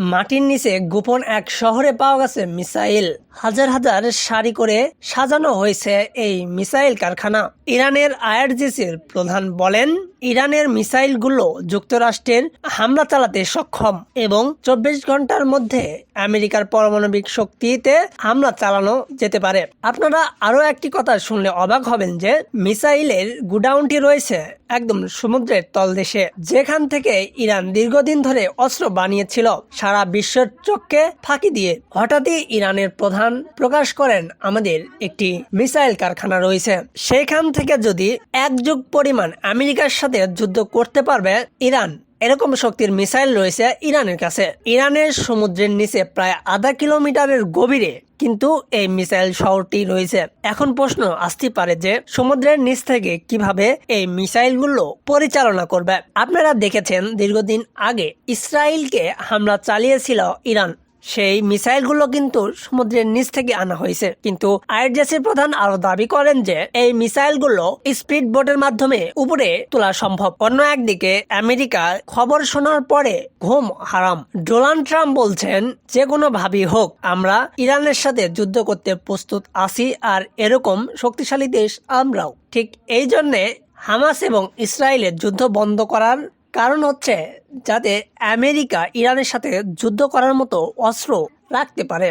মাটির নিচে গোপন এক শহরে পাওয়া গেছে মিসাইল। হাজার হাজার সারি করে সাজানো হয়েছে এই মিসাইল কারখানা। ইরানের আইআরজিসির প্রধান বলেন, ইরানের মিসাইলগুলো যুক্তরাষ্ট্রের হামলা চালাতে সক্ষম এবং চব্বিশ ঘণ্টার মধ্যে আমেরিকার পারমাণবিক শক্তিতে হামলা চালানো যেতে পারে। আপনারা আরও একটি কথা শুনলে অবাক হবেন যে, মিসাইলের গুডাউনটি রয়েছে একদম সমুদ্রের তলদেশে, যেখান থেকে ইরান দীর্ঘদিন ধরে অস্ত্র বানিয়েছিল, সারা বিশ্বের চোখকে ফাঁকি দিয়ে। হঠাৎই ইরানের প্রধান প্রকাশ করেন, আমাদের একটি মিসাইল কারখানা রয়েছে। সেখান থেকে যদি এক যুগ পরিমাণ আমেরিকার সাথে যুদ্ধ করতে পারবে, ইরান এরকম শক্তির মিসাইল রয়েছে ইরানের কাছে। ইরানের সমুদ্রের নিচে প্রায় আধা কিলোমিটারের গভীরে কিন্তু এই মিসাইল শহরটি রয়েছে। এখন প্রশ্ন আসতে পারে যে, সমুদ্রের নিচ থেকে কীভাবে এই মিসাইলগুলো পরিচালনা করবে? আপনারা দেখেছেন, দীর্ঘদিন আগে ইসরায়েলকে হামলা চালিয়েছিল ইরান। সেই মিসাইলগুলো কিন্তু সমুদ্রের নিচ থেকে আনা হয়েছে। কিন্তু আইআরজিসির প্রধান আরও দাবি করেন যে, এই মিসাইলগুলো স্পিড বোটের মাধ্যমে উপরে তোলা সম্ভব। অন্য একদিকে আমেরিকা খবর শোনার পরে ঘুম হারাম। ডোনাল্ড ট্রাম্প বলছেন, যে কোনো ভাবি হোক, আমরা ইরানের সাথে যুদ্ধ করতে প্রস্তুত আছি আর এরকম শক্তিশালী দেশ আমরাও। ঠিক এই জন্যে হামাস এবং ইসরায়েলের যুদ্ধ বন্ধ করার কারণ হচ্ছে যাতে আমেরিকা ইরানের সাথে যুদ্ধ করার মতো অস্ত্র রাখতে পারে।